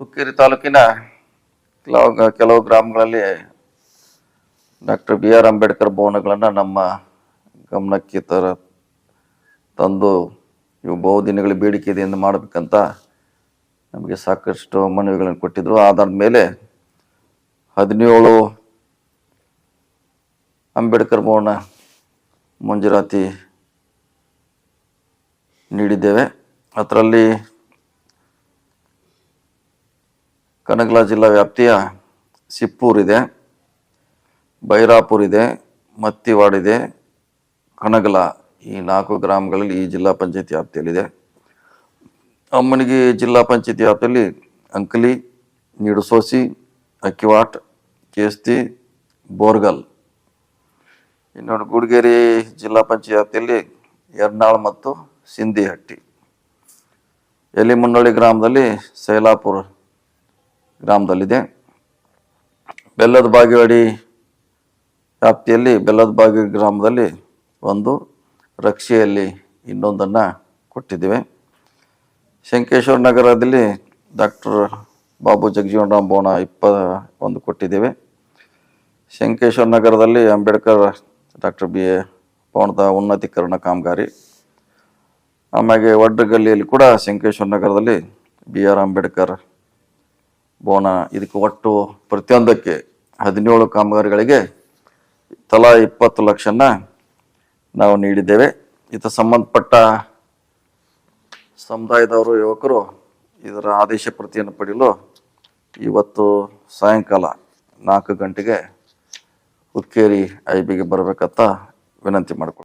ಹುಕ್ಕೇರಿ ತಾಲೂಕಿನ ಕೆಲವು ಕೆಲವು ಗ್ರಾಮಗಳಲ್ಲಿ ಡಾಕ್ಟರ್ ಬಿ ಆರ್ ಅಂಬೇಡ್ಕರ್ ಭವನಗಳನ್ನು ನಮ್ಮ ಗಮನಕ್ಕೆ ತರ ತಂದು ಇವು ಬಹುದಿನಗಳ ಬೇಡಿಕೆ ಇದೆ ಎಂದು ಮಾಡಬೇಕಂತ ನಮಗೆ ಸಾಕಷ್ಟು ಮನವಿಗಳನ್ನು ಕೊಟ್ಟಿದ್ದರು ಆಧಾರದ ಮೇಲೆ ಹದಿನೇಳು ಅಂಬೇಡ್ಕರ್ ಭವನ ಮಂಜೂರಾತಿ ನೀಡಿದ್ದೇವೆ. ಅದರಲ್ಲಿ ಕನಗಲ ಜಿಲ್ಲಾ ವ್ಯಾಪ್ತಿಯ ಸಿಪ್ಪೂರ್ ಇದೆ ಬೈರಾಪುರ್ ಇದೆ ಮತ್ತಿವಾಡ್ ಇದೆ ಕನಗಲ ಈ ನಾಲ್ಕು ಗ್ರಾಮಗಳಲ್ಲಿ ಈ ಜಿಲ್ಲಾ ಪಂಚಾಯತಿ ವ್ಯಾಪ್ತಿಯಲ್ಲಿದೆ. ಅಮ್ಮನಿಗೆ ಜಿಲ್ಲಾ ಪಂಚಾಯತಿ ವ್ಯಾಪ್ತಿಯಲ್ಲಿ ಅಂಕಲಿ, ನಿಡುಸೋಸಿ, ಅಕ್ಕಿವಾಟ್, ಕೇಸ್ತಿ, ಬೋರ್ಗಲ್. ಇನ್ನೊಂದು ಗುಡಿಗೆರೆ ಜಿಲ್ಲಾ ಪಂಚಾಯತ್ ವ್ಯಾಪ್ತಿಯಲ್ಲಿ ಯರ್ನಾಳ್ ಮತ್ತು ಸಿಂಧಿಹಟ್ಟಿ ಎಲಿಮುನ್ನಳ್ಳಿ ಗ್ರಾಮದಲ್ಲಿ ಸೈಲಾಪುರ ಗ್ರಾಮದಲ್ಲಿದೆ. ಬೆಲ್ಲದ ಬಾಗಿವಾಡಿ ವ್ಯಾಪ್ತಿಯಲ್ಲಿ, ಬೆಲ್ಲದ ಬಾಗಿ ಗ್ರಾಮದಲ್ಲಿ ಒಂದು ರಕ್ಷೆಯಲ್ಲಿ ಇನ್ನೊಂದನ್ನು ಕೊಟ್ಟಿದ್ದೇವೆ. ಶಂಕೇಶ್ವರ ನಗರದಲ್ಲಿ ಡಾಕ್ಟರ್ ಬಾಬು ಜಗಜೀವನರಾಮ್ ಭವನ ಇಪ್ಪ ಒಂದು ಕೊಟ್ಟಿದ್ದೇವೆ. ಶಂಕೇಶ್ವರ ನಗರದಲ್ಲಿ ಅಂಬೇಡ್ಕರ್ ಡಾಕ್ಟರ್ ಬಿ ಎ ಭವನದ ಉನ್ನತೀಕರಣ ಕಾಮಗಾರಿ. ಆಮ್ಯಾಗೆ ವಡ್ರಗಲ್ಲಿಯಲ್ಲಿ ಕೂಡ ಶಂಕೇಶ್ವರ ನಗರದಲ್ಲಿ ಬಿ ಆರ್ ಅಂಬೇಡ್ಕರ್ ಭವನ ಇದಕ್ಕೆ ಒಟ್ಟು ಪ್ರತಿಯೊಂದಕ್ಕೆ ಹದಿನೇಳು ಕಾಮಗಾರಿಗಳಿಗೆ ತಲಾ ಇಪ್ಪತ್ತು ಲಕ್ಷನ ನಾವು ನೀಡಿದ್ದೇವೆ. ಇದಕ್ಕೆ ಸಂಬಂಧಪಟ್ಟ ಸಮುದಾಯದವರು, ಯುವಕರು ಇದರ ಆದೇಶ ಪ್ರತಿಯನ್ನು ಪಡೆಯಲು ಇವತ್ತು ಸಾಯಂಕಾಲ ನಾಲ್ಕು ಗಂಟೆಗೆ ಹುಕ್ಕೇರಿ ಐ ಬಿಗೆ ಬರಬೇಕಂತ ವಿನಂತಿ ಮಾಡಿಕೊಡ್ತೀನಿ